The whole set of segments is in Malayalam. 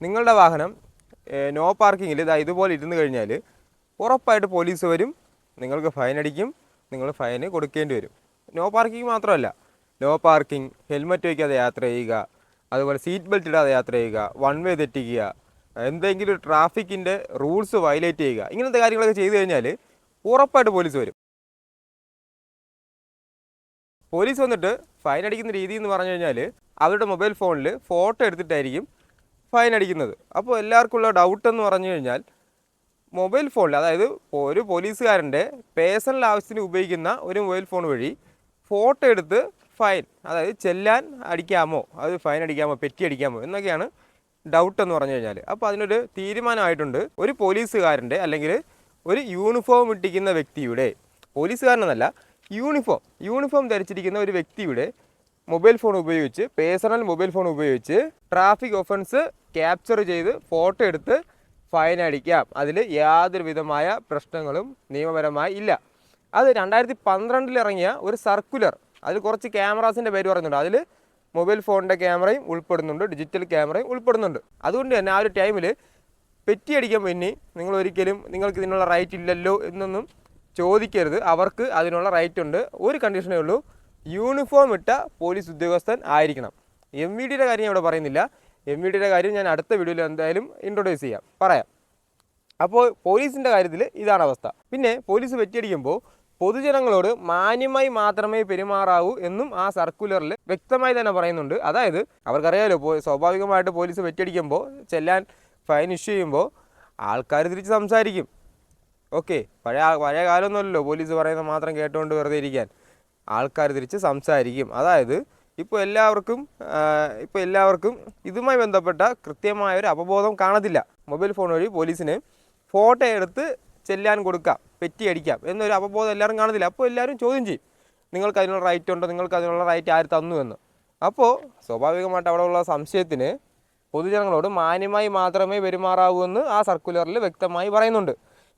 നിങ്ങളുടെ വാഹനം നോ പാർക്കിങ്ങിൽ ഇതാ ഇതുപോലെ ഇരുന്ന് കഴിഞ്ഞാൽ ഉറപ്പായിട്ട് പോലീസ് വരും നിങ്ങൾക്ക് ഫൈൻ അടിക്കും നിങ്ങൾ ഫൈന് കൊടുക്കേണ്ടി വരും. നോ പാർക്കിംഗ് മാത്രമല്ല. നോ പാർക്കിംഗ് ഹെൽമറ്റ് വയ്ക്കാതെ യാത്ര ചെയ്യുക അതുപോലെ സീറ്റ് ബെൽറ്റ് ഇടാതെ യാത്ര ചെയ്യുക വൺ വേ തെറ്റിക്കുക എന്തെങ്കിലും ട്രാഫിക്കിന്റെ റൂൾസ് വയലേറ്റ് ചെയ്യുക ഇങ്ങനത്തെ കാര്യങ്ങളൊക്കെ ചെയ്തു കഴിഞ്ഞാൽ ഉറപ്പായിട്ട് പോലീസ് വരും. പോലീസ് വന്നിട്ട് ഫൈൻ അടിക്കുന്ന രീതി എന്ന് പറഞ്ഞു കഴിഞ്ഞാൽ അവരുടെ മൊബൈൽ ഫോണിൽ ഫോട്ടോ എടുത്തിട്ടായിരിക്കും ഫൈൻ അടിക്കുന്നത്. അപ്പോൾ എല്ലാവർക്കും ഉള്ള ഡൗട്ട് എന്ന് പറഞ്ഞു കഴിഞ്ഞാൽ മൊബൈൽ ഫോണിൽ അതായത് ഒരു പോലീസുകാരന്റെ പേഴ്സണൽ ആവശ്യത്തിന് ഉപയോഗിക്കുന്ന ഒരു മൊബൈൽ ഫോൺ വഴി ഫോട്ടോ എടുത്ത് ഫൈൻ അതായത് ചെല്ലാൻ അടിക്കാമോ അത് ഫൈൻ അടിക്കാമോ പെറ്റി അടിക്കാമോ എന്നൊക്കെയാണ് ഡൗട്ട് എന്ന് പറഞ്ഞു കഴിഞ്ഞാൽ. അപ്പോൾ അതിനൊരു തീരുമാനമായിട്ടുണ്ട്. ഒരു പോലീസുകാരന്റെ അല്ലെങ്കിൽ ഒരു യൂണിഫോം ഇട്ടിരിക്കുന്ന വ്യക്തിയുടെ പോലീസുകാരനെന്നല്ല യൂണിഫോം യൂണിഫോം ധരിച്ചിരിക്കുന്ന ഒരു വ്യക്തിയുടെ മൊബൈൽ ഫോൺ ഉപയോഗിച്ച് പേഴ്സണൽ മൊബൈൽ ഫോൺ ഉപയോഗിച്ച് ട്രാഫിക് ഒഫൻസ് ക്യാപ്ചർ ചെയ്ത് ഫോട്ടോ എടുത്ത് ഫൈൻ അടിക്കാം. അതിൽ യാതൊരു വിധമായ പ്രശ്നങ്ങളും നിയമപരമായി ഇല്ല. അത് രണ്ടായിരത്തി പന്ത്രണ്ടിൽ ഇറങ്ങിയ ഒരു സർക്കുലർ അതിൽ കുറച്ച് ക്യാമറാസിന്റെ പേര് പറയുന്നുണ്ട്. അതിൽ മൊബൈൽ ഫോണിന്റെ ക്യാമറയും ഉൾപ്പെടുന്നുണ്ട് ഡിജിറ്റൽ ക്യാമറയും ഉൾപ്പെടുന്നുണ്ട്. അതുകൊണ്ട് തന്നെ ആ ഒരു ടൈമിൽ പെറ്റി അടിക്കാൻ പിന്നെ നിങ്ങൾ ഒരിക്കലും നിങ്ങൾക്ക് ഇതിനുള്ള റൈറ്റ് ഇല്ലല്ലോ എന്നൊന്നും ചോദിക്കരുത്. അവർക്ക് അതിനുള്ള റൈറ്റ് ഉണ്ട്. ഒരു കണ്ടീഷനേ ഉള്ളൂ. യൂണിഫോം ഇട്ട പോലീസ് ഉദ്യോഗസ്ഥൻ ആയിരിക്കണം. എം വി ഡിയുടെ കാര്യം ഇവിടെ പറയുന്നില്ല. എം വി ഡിയുടെ കാര്യം ഞാൻ അടുത്ത വീഡിയോയിൽ എന്തായാലും ഇൻട്രൊഡ്യൂസ് ചെയ്യാം. പറയാം. അപ്പോൾ പോലീസിന്റെ കാര്യത്തിൽ ഇതാണ് അവസ്ഥ. പിന്നെ പോലീസ് വെറ്റിയടിക്കുമ്പോൾ പൊതുജനങ്ങളോട് മാന്യമായി മാത്രമേ പെരുമാറാവൂ എന്നും ആ സർക്കുലറിൽ വ്യക്തമായി തന്നെ പറയുന്നുണ്ട്. അതായത് അവർക്കറിയാമല്ലോ സ്വാഭാവികമായിട്ട് പോലീസ് വെറ്റിയടിക്കുമ്പോൾ ചെല്ലാൻ ഫൈൻ ഇഷ്യൂ ചെയ്യുമ്പോൾ ആൾക്കാർ തിരിച്ച് സംസാരിക്കും. ഓക്കെ പഴയ പഴയ കാലമൊന്നുമല്ലല്ലോ പോലീസ് പറയുന്നത് മാത്രം കേട്ടുകൊണ്ട് വെറുതെ ഇരിക്കാൻ. ആൾക്കാർ തിരിച്ച് സംസാരിക്കും. അതായത് ഇപ്പോൾ എല്ലാവർക്കും ഇപ്പോൾ എല്ലാവർക്കും ഇതുമായി ബന്ധപ്പെട്ട കൃത്യമായ ഒരു അപബോധം കാണത്തില്ല. മൊബൈൽ ഫോൺ വഴി പോലീസിന് ഫോട്ടോ എടുത്ത് ചെല്ലാൻ കൊടുക്കാം പെറ്റി അടിക്കാം എന്നൊരു അപബോധം എല്ലാവരും കാണത്തില്ല. അപ്പോൾ എല്ലാവരും ചോദ്യം ചെയ്യും നിങ്ങൾക്ക് അതിനുള്ള റൈറ്റ് ഉണ്ടോ? നിങ്ങൾക്ക് അതിനുള്ള റൈറ്റ് ആര് തന്നു എന്ന്? അപ്പോൾ സ്വാഭാവികമായിട്ട് അവിടെ ഉള്ള സംശയത്തിന് പൊതുജനങ്ങളോട് മാന്യമായി മാത്രമേ പെരുമാറാവൂ എന്ന് ആ സർക്കുലറിൽ വ്യക്തമായി പറയുന്നുണ്ട്.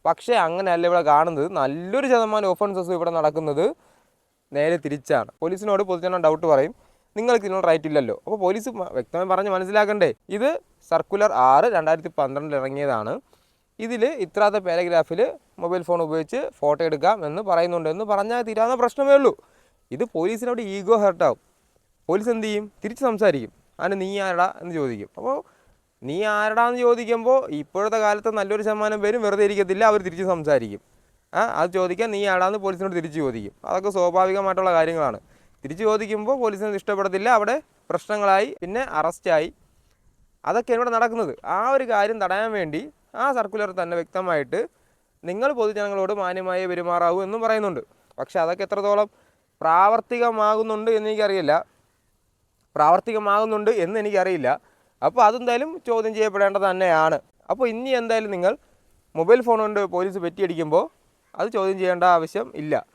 പക്ഷേ അങ്ങനെയല്ല ഇവിടെ കാണുന്നത്. നല്ലൊരു ശതമാനം ഓഫൻസസ് ഇവിടെ നടക്കുന്നത് നേരെ തിരിച്ചാണ്. പോലീസിനോട് പൊതുജനം ഡൗട്ട് പറയും. നിങ്ങൾക്ക് ഇതിനുള്ള റൈറ്റ് ഇല്ലല്ലോ. അപ്പോൾ പോലീസ് വ്യക്തമായി പറഞ്ഞ് മനസ്സിലാക്കണ്ടേ. ഇത് സർക്കുലർ ആറ് രണ്ടായിരത്തി പന്ത്രണ്ടിൽ ഇറങ്ങിയതാണ്. ഇതിൽ ഇത്രാത്ത പാരഗ്രാഫിൽ മൊബൈൽ ഫോൺ ഉപയോഗിച്ച് ഫോട്ടോ എടുക്കാം എന്ന് പറയുന്നുണ്ട്. എന്ന് പറഞ്ഞാൽ തീരാവുന്ന പ്രശ്നമേ ഉള്ളൂ. ഇത് പോലീസിനോട് ഈഗോ ഹേർട്ടാവും പോലീസ് എന്ത് ചെയ്യും? തിരിച്ച് സംസാരിക്കും. അതിന് നീ ആരടാ എന്ന് ചോദിക്കും. അപ്പോൾ നീ ആരടാന്ന് ചോദിക്കുമ്പോൾ ഇപ്പോഴത്തെ കാലത്ത് നല്ലൊരു ശതമാനം പേരും വെറുതെ ഇരിക്കത്തില്ല. അവർ തിരിച്ച് സംസാരിക്കും. അത് ചോദിക്കാൻ നീ ആടാന്ന് പോലീസിനോട് തിരിച്ച് ചോദിക്കും. അതൊക്കെ സ്വാഭാവികമായിട്ടുള്ള കാര്യങ്ങളാണ്. തിരിച്ച് ചോദിക്കുമ്പോൾ പോലീസിന് ഇഷ്ടപ്പെടത്തില്ല. അവിടെ പ്രശ്നങ്ങളായി പിന്നെ അറസ്റ്റായി. അതൊക്കെയാണ് ഇവിടെ നടക്കുന്നത്. ആ ഒരു കാര്യം തടയാൻ വേണ്ടി ആ സർക്കുലർ തന്നെ വ്യക്തമായിട്ട് നിങ്ങൾ പൊതുജനങ്ങളോട് മാന്യമായി പെരുമാറാവൂ എന്നും പറയുന്നുണ്ട്. പക്ഷെ അതൊക്കെ എത്രത്തോളം പ്രാവർത്തികമാകുന്നുണ്ട് എന്ന് എനിക്കറിയില്ല. പ്രാവർത്തികമാകുന്നുണ്ട് എന്ന് എനിക്കറിയില്ല. അപ്പോൾ അതെന്തായാലും ചോദ്യം ചെയ്യപ്പെടേണ്ടത് തന്നെയാണ്. അപ്പോൾ ഇനി എന്തായാലും നിങ്ങൾ മൊബൈൽ ഫോൺ കൊണ്ട് പോലീസ് പെറ്റിയടിക്കുമ്പോൾ അത് ചോദ്യം ചെയ്യേണ്ട ആവശ്യം ഇല്ല.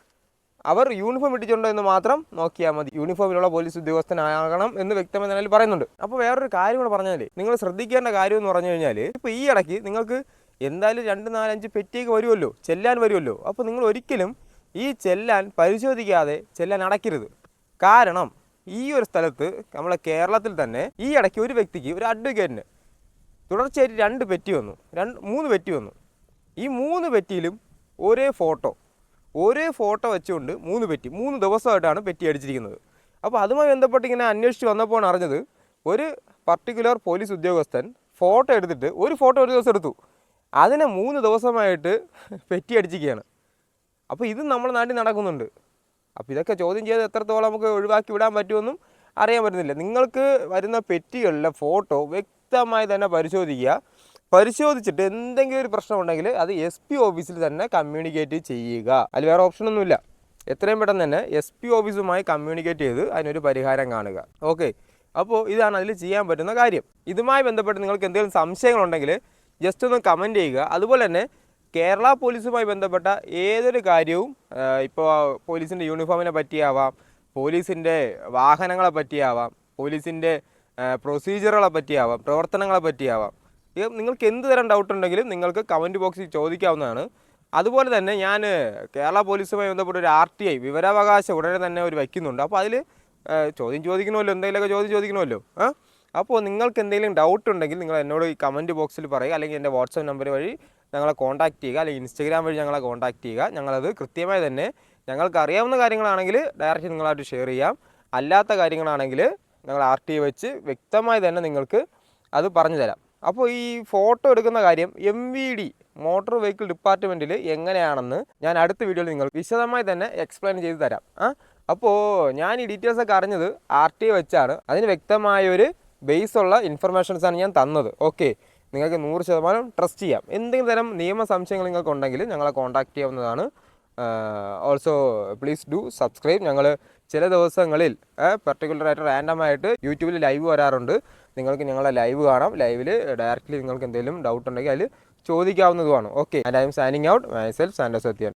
അവർ യൂണിഫോം ഇട്ടിട്ടുണ്ടോ എന്ന് മാത്രം നോക്കിയാൽ മതി. യൂണിഫോമിലുള്ള പോലീസ് ഉദ്യോഗസ്ഥനാകണം എന്ന് വ്യക്തമായി നിലയിൽ പറയുന്നുണ്ട്. അപ്പോൾ വേറൊരു കാര്യം കൂടെ പറഞ്ഞാൽ നിങ്ങൾ ശ്രദ്ധിക്കേണ്ട കാര്യം എന്ന് പറഞ്ഞു കഴിഞ്ഞാൽ ഇപ്പോൾ ഈ ഇടയ്ക്ക് നിങ്ങൾക്ക് എന്തായാലും രണ്ട് നാലഞ്ച് പെറ്റിയൊക്കെ വരുമല്ലോ ചെല്ലാൻ വരുമല്ലോ അപ്പോൾ നിങ്ങൾ ഒരിക്കലും ഈ ചെല്ലാൻ പരിശോധിക്കാതെ ചെല്ലാൻ അടയ്ക്കരുത്. കാരണം ഈ ഒരു സ്ഥലത്ത് നമ്മളെ കേരളത്തിൽ തന്നെ ഈ ഇടയ്ക്ക് ഒരു വ്യക്തിക്ക് ഒരു അഡ്വക്കേറ്റിന് തുടർച്ചയായിട്ട് രണ്ട് പെറ്റി വന്നു. രണ്ട് മൂന്ന് പെറ്റി വന്നു. ഈ മൂന്ന് പെറ്റിയിലും ഒരേ ഫോട്ടോ ഒരേ ഫോട്ടോ വെച്ചുകൊണ്ട് മൂന്ന് പെറ്റി മൂന്ന് ദിവസമായിട്ടാണ് പെറ്റി അടിച്ചിരിക്കുന്നത്. അപ്പോൾ അതുമായി ബന്ധപ്പെട്ട് ഇങ്ങനെ അന്വേഷിച്ച് വന്നപ്പോൾ അറിഞ്ഞത് ഒരു പർട്ടിക്കുലർ പോലീസ് ഉദ്യോഗസ്ഥൻ ഫോട്ടോ എടുത്തിട്ട് ഒരു ഫോട്ടോ ഒരു ദിവസം എടുത്തു. അതിനെ മൂന്ന് ദിവസമായിട്ട് പെറ്റി അടിച്ചിരിക്കുകയാണ്. അപ്പോൾ ഇത് നമ്മുടെ നാട്ടിൽ നടക്കുന്നുണ്ട്. അപ്പോൾ ഇതൊക്കെ ചോദ്യം ചെയ്ത് എത്രത്തോളം നമുക്ക് ഒഴിവാക്കി വിടാൻ പറ്റുമെന്നും അറിയാൻ പറ്റുന്നില്ല. നിങ്ങൾക്ക് വരുന്ന പെറ്റികളിലെ ഫോട്ടോ വ്യക്തമായി തന്നെ പരിശോധിക്കുക. പരിശോധിച്ചിട്ട് എന്തെങ്കിലും ഒരു പ്രശ്നം ഉണ്ടെങ്കിൽ അത് എസ് പി ഓഫീസിൽ തന്നെ കമ്മ്യൂണിക്കേറ്റ് ചെയ്യുക. അതിൽ വേറെ ഓപ്ഷനൊന്നുമില്ല എത്രയും പെട്ടെന്ന് തന്നെ എസ് പി ഓഫീസുമായി കമ്മ്യൂണിക്കേറ്റ് ചെയ്ത് അതിനൊരു പരിഹാരം കാണുക. ഓക്കെ അപ്പോൾ ഇതാണ് അതിൽ ചെയ്യാൻ പറ്റുന്ന കാര്യം. ഇതുമായി ബന്ധപ്പെട്ട് നിങ്ങൾക്ക് എന്തെങ്കിലും സംശയങ്ങളുണ്ടെങ്കിൽ ജസ്റ്റ് ഒന്ന് കമന്റ് ചെയ്യുക. അതുപോലെ തന്നെ കേരള പോലീസുമായി ബന്ധപ്പെട്ട ഏതൊരു കാര്യവും ഇപ്പോൾ പോലീസിന്റെ യൂണിഫോമിനെ പറ്റിയാവാം പോലീസിന്റെ വാഹനങ്ങളെ പറ്റിയാവാം പോലീസിന്റെ പ്രൊസീജിയറുകളെ പറ്റിയാവാം പ്രവർത്തനങ്ങളെ പറ്റിയാവാം നിങ്ങൾക്ക് എന്ത് തരം ഡൗട്ട് ഉണ്ടെങ്കിലും നിങ്ങൾക്ക് കമന്റ് ബോക്സിൽ ചോദിക്കാവുന്നതാണ്. അതുപോലെ തന്നെ ഞാൻ കേരള പോലീസുമായി ബന്ധപ്പെട്ട് ഒരു ആർ ടി ഐ വിവരാവകാശം ഉടനെ തന്നെ ഒരു വയ്ക്കുന്നുണ്ട്. അപ്പോൾ അതിൽ ചോദ്യം ചോദിക്കണമല്ലോ എന്തെങ്കിലുമൊക്കെ ചോദ്യം ചോദിക്കണമല്ലോ ആ? അപ്പോൾ നിങ്ങൾക്ക് എന്തെങ്കിലും ഡൗട്ട് ഉണ്ടെങ്കിൽ നിങ്ങൾ എന്നോട് ഈ കമന്റ് ബോക്സിൽ പറയുക അല്ലെങ്കിൽ എന്റെ വാട്സപ്പ് നമ്പർ വഴി ഞങ്ങളെ കോൺടാക്റ്റ് ചെയ്യുക അല്ലെങ്കിൽ ഇൻസ്റ്റഗ്രാം വഴി ഞങ്ങളെ കോൺടാക്റ്റ് ചെയ്യുക. ഞങ്ങളത് കൃത്യമായി തന്നെ ഞങ്ങൾക്ക് അറിയാവുന്ന കാര്യങ്ങളാണെങ്കിൽ ഡയറക്റ്റ് നിങ്ങളായിട്ട് ഷെയർ ചെയ്യാം. അല്ലാത്ത കാര്യങ്ങളാണെങ്കിൽ ഞങ്ങൾ ആർ ടി വെച്ച് വ്യക്തമായി തന്നെ നിങ്ങൾക്ക് അത് പറഞ്ഞു തരാം അപ്പോൾ ഈ ഫോട്ടോ എടുക്കുന്ന കാര്യം M V D motor vehicle ഡിപ്പാർട്ട്മെന്റിൽ എങ്ങനെയാണെന്ന് ഞാൻ അടുത്ത വീഡിയോയിൽ നിങ്ങൾ വിശദമായി തന്നെ എക്സ്പ്ലെയിൻ ചെയ്ത് തരാം. ആ അപ്പോൾ ഞാൻ ഈ ഡീറ്റെയിൽസ് ഒക്കെ അറിഞ്ഞത് ആർ ടി വെച്ചാണ്. അതിന് വ്യക്തമായൊരു ബേസ് ഉള്ള ഇൻഫർമേഷൻസാണ് ഞാൻ തന്നത്. ഓക്കെ നിങ്ങൾക്ക് നൂറ് ശതമാനം ട്രസ്റ്റ് ചെയ്യാം. എന്തെങ്കിലും തരം നിയമ സംശയങ്ങൾ നിങ്ങൾക്ക് ഉണ്ടെങ്കിൽ ഞങ്ങളെ കോൺടാക്ട് ചെയ്യാവുന്നതാണ്. ഓൾസോ പ്ലീസ് ഡു സബ്സ്ക്രൈബ് ഞങ്ങൾ ചില ദിവസങ്ങളിൽ പെർട്ടിക്കുലറായിട്ട് റാൻഡമായിട്ട് യൂട്യൂബിൽ ലൈവ് വരാറുണ്ട്. നിങ്ങൾക്ക് ഞങ്ങളെ ലൈവ് കാണാം. ലൈവിൽ ഡയറക്റ്റ്ലി നിങ്ങൾക്ക് എന്തെങ്കിലും ഡൗട്ട് ഉണ്ടെങ്കിൽ അതിൽ ചോദിക്കാവുന്നതുമാണ്. Okay and I'm signing out myself Sando Sathyan